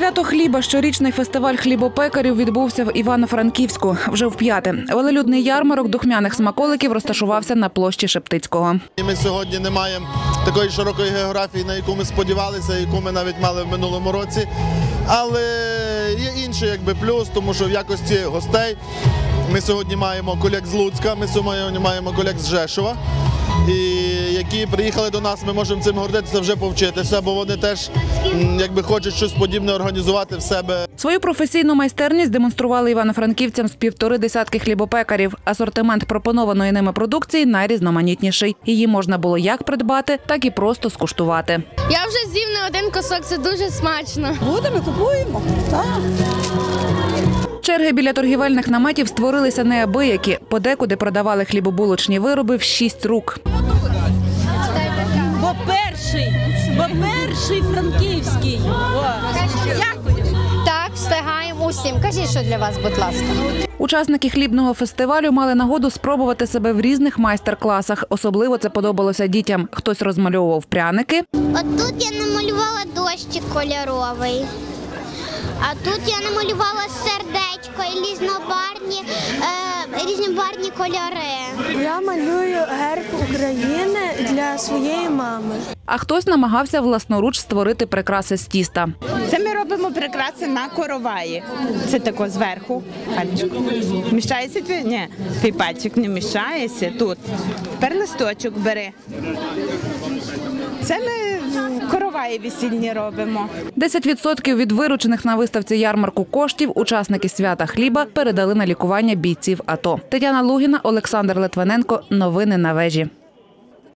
Свято хліба, щорічний фестиваль хлібопекарів відбувся в Івано-Франківську. Вже вп'яте. Велелюдний ярмарок духмяних смаколиків розташувався на площі Шептицького. Ми сьогодні не маємо такої широкої географії, на яку ми сподівалися, яку ми навіть мали в минулому році. Але є інший якби плюс, тому що в якості гостей ми сьогодні маємо колег з Луцька, ми сьогодні маємо колег з Жешова. І які приїхали до нас, ми можемо цим гордитися вже повчитися, бо вони теж якби хочуть щось подібне організувати в себе Свою професійну майстерність демонстрували івано-франківцям з півтори десятки хлібопекарів. Асортимент пропонованої ними продукції найрізноманітніший. Її можна було як придбати, так і просто скуштувати. Я вже з'їв не один кусок, це дуже смачно. Будемо, купуємо. Так. Черги біля торгівельних наметів створилися неабиякі. Подекуди продавали хлібобулочні вироби в шість рук. Бо перший, бо перший франківський. Дякую. Так, встигаємо усім. Кажіть, що для вас, будь ласка. Учасники хлібного фестивалю мали нагоду спробувати себе в різних майстер-класах. Особливо це подобалося дітям. Хтось розмальовував пряники, От тут я намалювала дощик кольоровий. А тут я намалювала і різнобарні, е, різнобарні кольори. Я малюю герб України для своєї мами. а хтось намагався власноруч створити прикраси з тіста. Це ми робимо прикраси на короваї. Це тако зверху. Пальчик. Мішається твій? Ні, твій пальчик не мішається. Тут. Тепер листочок бери. Це ми короваї весільні робимо. 10% від виручених на виставці ярмарку коштів учасники свята хліба передали на лікування бійців АТО. Тетяна Лугіна, Олександр Литвиненко. Новини на вежі.